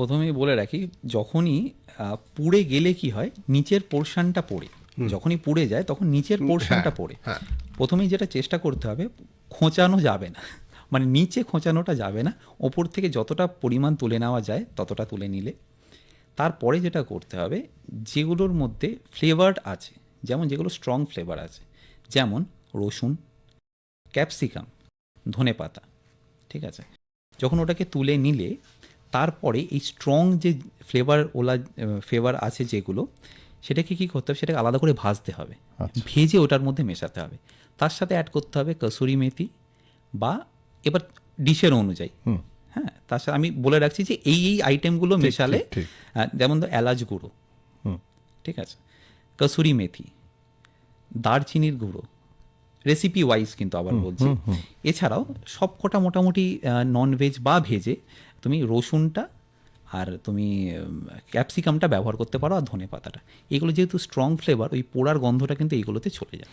প্রথমেই বলে রাখি যখনই পুড়ে গেলে কি হয় নিচের পোর্শনটা পড়ে। যখনই পুড়ে যায় তখন নিচের পোর্শনটা পড়ে। হ্যাঁ। প্রথমেই যেটা চেষ্টা করতে হবে খোঁচানো যাবে না। মানে নিচে খোঁচানোটা যাবে না। ওপর থেকে যতটা পরিমাণ তুলে নেওয়া যায় ততটা তুলে নিলে। তারপরে যেটা করতে হবে যেগুলোর মধ্যে ফ্লেভার আছে যেমন যেগুলো স্ট্রং ফ্লেভার আছে যেমন রসুন ক্যাপসিকাম ধনে পাতা ঠিক আছে? যখন ওটাকে তুলে নিলে তারপরে এই স্ট্রং যে ফ্লেভার ওলা ফ্লেভার আছে যেগুলো সেটাকে কী করতে হবে? সেটাকে আলাদা করে ভাজতে হবে। আচ্ছা। ভেজে ওটার মধ্যে মেশাতে হবে। তার সাথে অ্যাড করতে হবে কসুরি মেথি বা এবার ডিশের অনুযায়ী। হ্যাঁ তার সাথে আমি বলে রাখছি যে এই এই আইটেমগুলো মেশালে যেমন ধর এলাচ গুঁড়ো। ঠিক আছে? কসুরি মেথি দারচিনির গুঁড়ো রেসিপি ওয়াইজ কিন্তু আবার বলছি। এছাড়াও সবকটা মোটামুটি নন ভেজ বা ভেজে তুমি রসুনটা আর তুমি ক্যাপসিকামটা ব্যবহার করতে পারো আর ধনে পাতাটা এগুলো যেহেতু স্ট্রং ফ্লেভার ওই পোড়ার গন্ধটা কিন্তু এইগুলোতে চলে যায়